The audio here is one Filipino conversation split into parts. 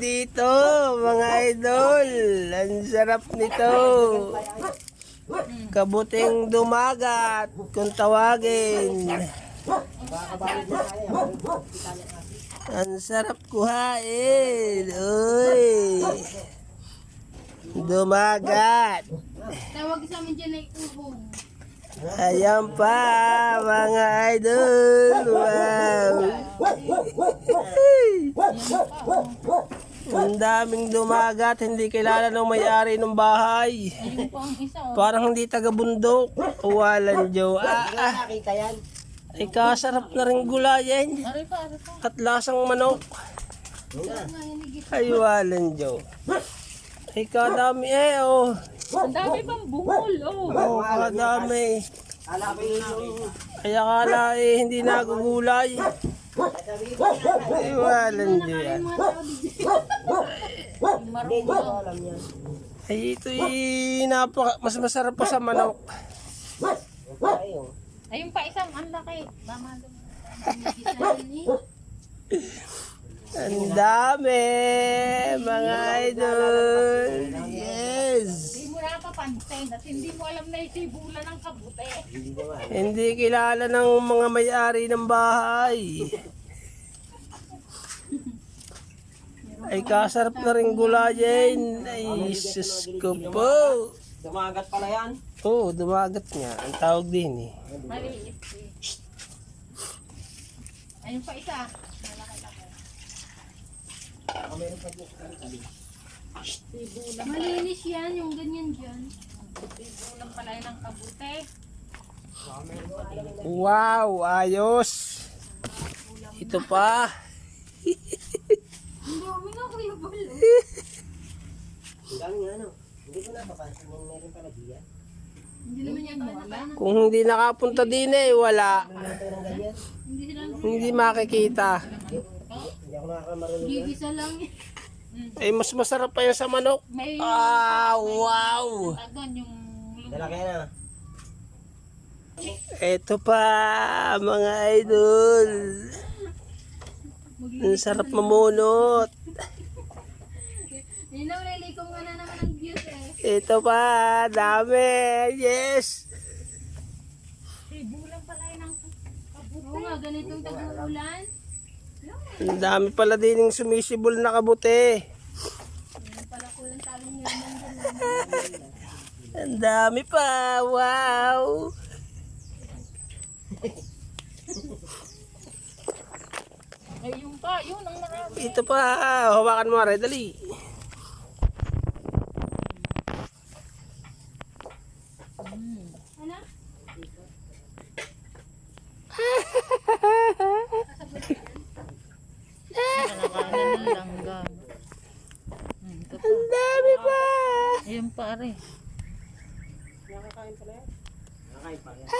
dito, mga idol. Ang sarap nito. Kabuting dumagat, kung tawagin. Ang sarap kuhain. Uy. Dumagat. Tawag sa amin dyan ay ubong. Ayan pa, mga idol. Wow. Ang daming dumagat, hindi kilala ng may-ari ng bahay. Parang hindi taga-bundok. Walang Joe. Ah, ah. Ay, kasarap na rin gulayan. At lasang manok. Ay, walang Joe. Ay, kadami eh, oh. Ang dami pang bungol. Oh. Oh, kadami. Ala ko yung... Ay, akala eh, hindi nagugulay. Ay, walang Joe yan. Mga tao dito. Marunong. Alam niya. Ay, ito'y napaka, mas masarap pa sa manok. Ayun. Ayun pa isang ang laki. Mama doon. Hinigisan eh. Ang dami, mga idol. Yes. Hindi mo napapansin at hindi mo alam na isibulan ng kabute. Hindi kilala ng mga may-ari ng bahay. Ay, kasarap na rin gulayin. Ay, sus ko po. Dumagat pala yan. Oo, oh, dumagat nga. Ang tawag din eh. Maliit eh. Ayun pa isa. Malaki-laki. Sibulan. Malinis yan, yung ganyan dyan. Sibulan pala yun ng kabute. Wow, ayos. Ito pa. Hindi, uminga ko yung balo. Ang ano. Hindi ko napapansin yung meron pala diyan. Hindi naman yan wala. Kung hindi nakapunta din eh, wala. Hindi makikita. Hindi ako nakakamarunong yan. gigisa lang. Ay, mas masarap pa yan sa manok. May Ah, wow. tagon yung Lalaki na. Ito pa, mga idol. Ang sarap mamunot. Hindi na nilikom nga na naman ang views eh. Ito pa, dami. Yes. Sibulan pala yun ang. Oo nga, ganitong tag-uulan. Ang dami pala din yung sumisibol na kabuti. Ang dami pa. Wow. Ay, yung pa, yun ang marami. Ito pa. Hawakan mo, Are. Dali. Ano? Nakakanan ng langgam. Hmm, ito pa. Ang dami pa. Ayun pare. Nakakain pala yan. Nakakain pala yan.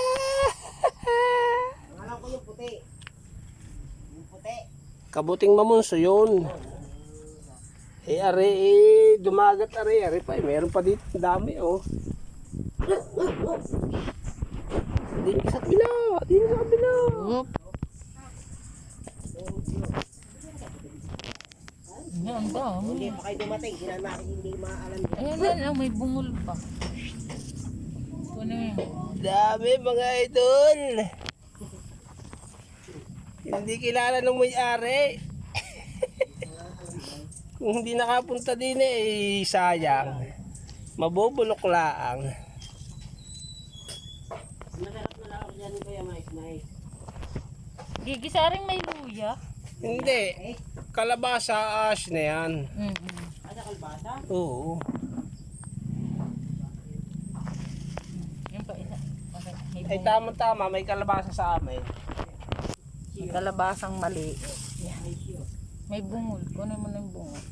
Ang alam ko yung puti. Yung puti. Kabuting mamunso yun. Eh, are, eh, dumagat are, are pa. Eh, meron pa dito. Dami, oh. Dito sa kabila. Dito sa kabila. Oop. Yan ba? Hindi pa kayo dumating. Hindi na natin hindi maalam yan. Ayan yan, oh, may bungol pa. Kuno yun. Dami mga idol. Hindi kilala ng may-ari. Kung hindi nakapunta din eh, sayang. Mabubulok laang. Masarap na lang ako dyan kuya mais mais. Gigisa rin may luya. Hindi. Kalabasa ash na yan. Mm-hmm. Ada kalbasa? Oo. Yung pa isa. May Ay tama-tama, may kalabasa sa amin. Kalabasang mali. May bungol. Kunin mo na yung bungol.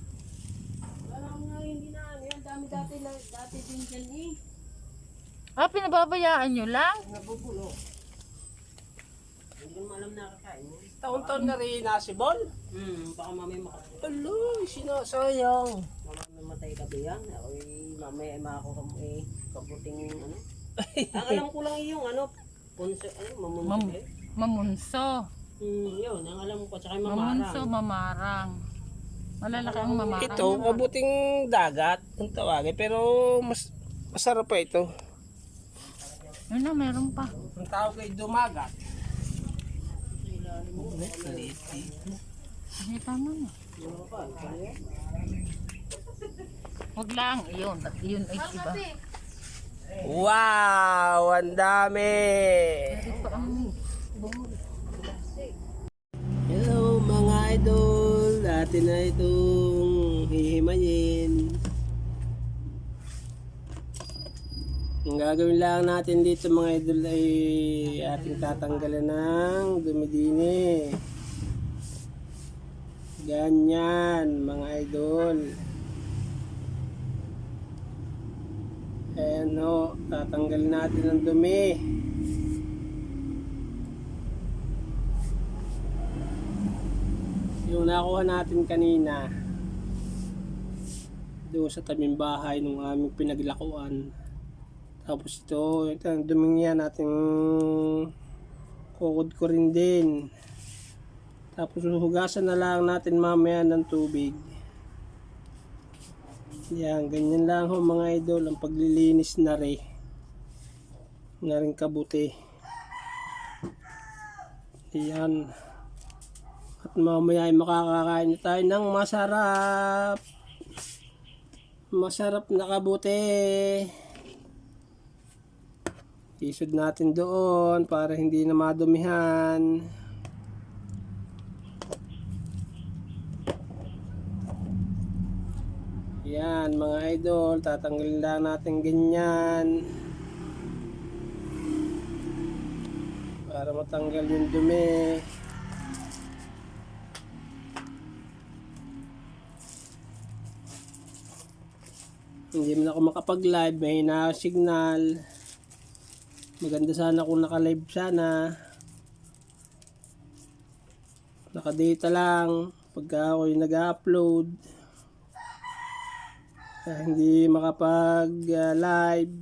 Wala nga hindi na ano yan. Dami dati na dati din dyan eh. Ah, pinababayaan nyo lang? Nabubulo. Hindi ko alam na kakain mo. Taon-taon na rin nasibol. Hmm, baka mamaya makakain. Alo, sinasayang. Baka mamatay ka ba yan? Oy, mamaya ay makakuha mo eh. Kabuting ano. Ang alam ko lang yung ano. Punso, ano, mamunso. Mam- eh. mamunso. Hmm, yun. Ang alam ko. Tsaka yung Mamunso, mamarang. mamarang. Malalaki ang mamarang. Ito, kabuting dagat, ang tawagin. Pero mas masarap pa ito. Yun na, meron pa. Ang tawag ay dumagat. Maliit dito. Hindi, tama na. Huwag lang, yun. At yun ay iba. Wow! Ang dami! Hello mga idol! Atin na itong hihimayin. Ang gagawin lang natin dito mga idol ay ating tatanggalan ng dumidini. Ganyan mga idol. Ayan o, tatanggalin natin ang dumi. Yung nakuha natin kanina doon sa tabing bahay ng aming pinaglakuan. Tapos ito, ito ang duming yan nating kukod ko rin din. Tapos hugasan na lang natin mamaya ng tubig. Yan, ganyan lang ho mga idol ang paglilinis na rin. Na rin kabuti. Yan. At mamaya ay makakakain tayo ng masarap. Masarap na kabuti. Isod natin doon para hindi na madumihan. Yan mga idol, tatanggalin lang natin ganyan. Para matanggal yung dumi. Hindi man ako makapag-live, may na signal. Maganda sana kung naka-live sana. Naka-data lang pagka ako yung nag-upload. Kaya hindi makapag-live.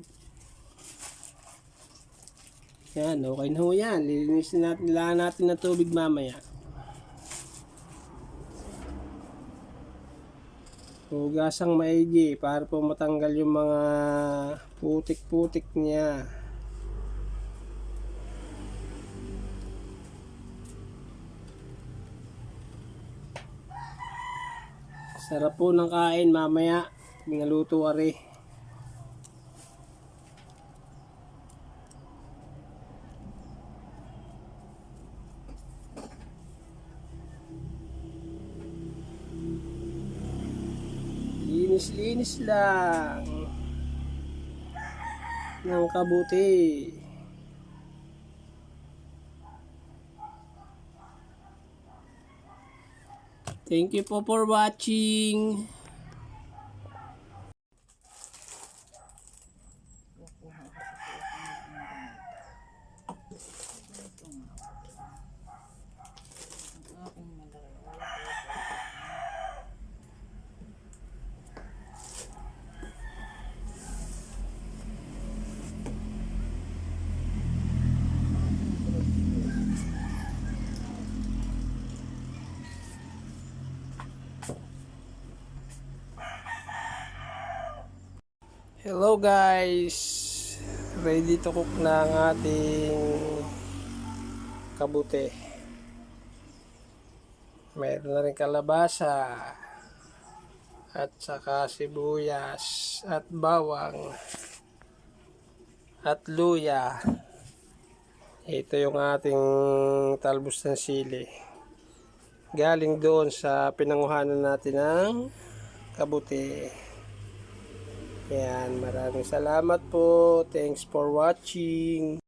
Yan, okay na ho yan. Lilinisin natin lang natin ng tubig mamaya. Hugasang maigi para po matanggal yung mga putik-putik niya. Sarap po ng kain mamaya. Naluto ari. Linis-linis lang. Ng kabuti. Thank you po for watching. Hello guys! Ready to cook na ang ating kabute. Meron na rin kalabasa at saka sibuyas at bawang at luya. Ito yung ating talbos ng sili. Galing doon sa pinanguhanan natin ng kabute. Yan, maraming salamat po. Thanks for watching.